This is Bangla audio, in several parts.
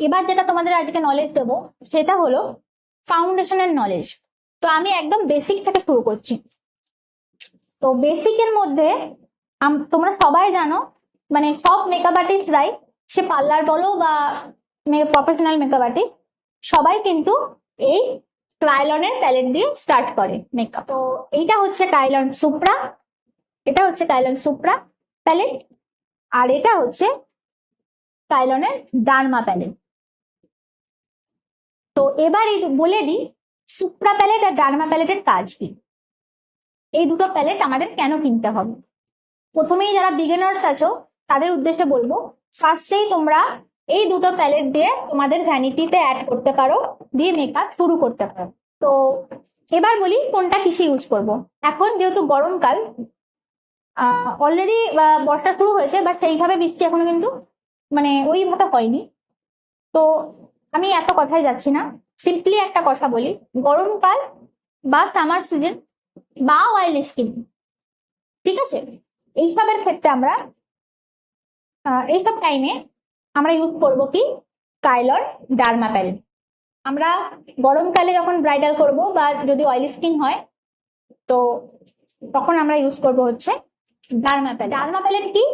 এবার যেটা তোমাদের আজকে নলেজ দেবো, সেটা হলো ফাউন্ডেশনের নলেজ তো আমি একদম বেসিক থেকে শুরু করছি। তো বেসিকের মধ্যে তোমরা সবাই জানো মানে সব মেকআপ আর্টিস্টরাই সে পার্লার বলো বা প্রফেশনাল মেকআপ আর্টিস্ট সবাই কিন্তু এই ক্রাইলনের প্যালেট দিয়ে স্টার্ট করে মেকআপ তো এইটা হচ্ছে কাইলন সুপ্রা এটা হচ্ছে কাইলন সুপ্রা প্যালেট আর এটা হচ্ছে কাইলনের ডার্মা প্যালেট এবার এই বলে দিই সুপ্রা প্যালেট আর ডার্মা প্যালেটের কাজ কি? এই দুটো প্যালেট আমাদের কেন কিনতে হবে? প্রথমেই যারা বিগিনার্স আছো, তাদের উদ্দেশ্যে বলব ফার্স্টেই তোমরা এই দুটো প্যালেট দিয়ে তোমাদের ভ্যানিটিতে অ্যাড করতে পারো, দিয়ে মেকআপ শুরু করতে পারো। তো এবার বলি কোনটা কিসে ইউজ করব? এখন যেহেতু গরমকাল, আহ অলরেডি বর্ষা শুরু হয়েছে বাট সেইভাবে বৃষ্টি এখনও কিন্তু মানে ওইভাবে হয়নি। তো আমি এত কথাই যাচ্ছি না। সিম্পলি একটা কথা বলি। গরমকাল বা সামার সিজন বা অয়েল স্কিন ঠিক আছে? এইসবের ক্ষেত্রে আমরা এইসব টাইমে আমরা ইউজ করব কি? কাইলর ডার্মা প্যালেট আমরা গরমকালে যখন ব্রাইডাল করব বা যদি অয়েল স্কিন হয়, তো তখন আমরা ইউজ করব হচ্ছে ডার্মা প্যালেট ডার্মা প্যালেট কি?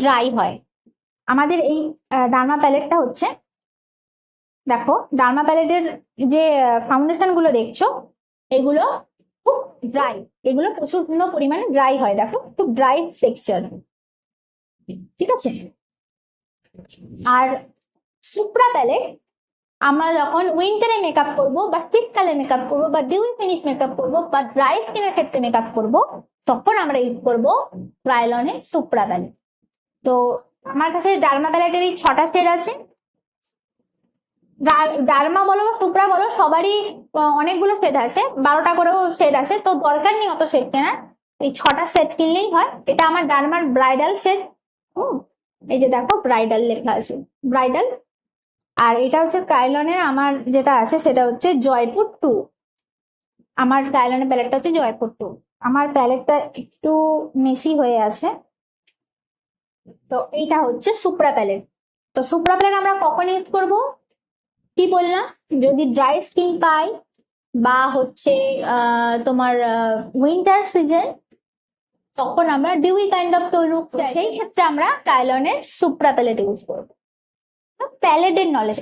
ড্রাই হয়। আমাদের এই ডার্মা প্যালেটটা হচ্ছে দেখো ডার্মা প্যালেটের যে ফাউন্ডেশনগুলো দেখছ, এগুলো খুব ড্রাই এগুলো প্রচুর পরিমাণে ড্রাই হয়, দেখো, খুব ড্রাই টেক্সচার ঠিক আছে? আর সুপ্রা প্যালেট আমরা যখন উইন্টারে মেকআপ করব বা শীতকালে মেকআপ করব বা ডিউই ফিনিশ মেকআপ করব বা ড্রাই স্কিনের ক্ষেত্রে মেকআপ করব, তখন আমরা ইউজ করব ট্রাইলনের সুপ্রা প্যালেট তো, আমার কাছে ডার্মা প্যালেটের এই ছটা শেড আছে। ডার্মা বলো সুপ্রা বলো, সবারই অনেকগুলো সেট আছে। বারোটা করেও সেট আছে। তো দরকার নেই অত সেট কেনার। এই ছটা সেট কিনলেই হয়। এটা আমার ডার্মার ব্রাইডাল সেট হুম। এই যে দেখো ব্রাইডাল লেখা আছে। ব্রাইডাল আর এটা হচ্ছে কাইলনের আমার যেটা আছে, সেটা হচ্ছে জয়পুর টু আমার কাইলনের প্যালেটটা হচ্ছে জয়পুর টু আমার প্যালেটটা একটু মেসি হয়ে আছে। তো এইটা হচ্ছে সুপ্রা প্যালেট তো সুপ্রা প্যালেট আমরা কখন ইউজ করব? কি বললাম, যদি ড্রাই স্কিন পাই বা হচ্ছে তোমার উইন্টার সিজন তখন আমরা ডিউই কাইন্ড অফ লুক সেই ক্ষেত্রে আমরা কাইলনের সুপ্রা প্যালেট ইউজ করব। প্যালেটের নলেজ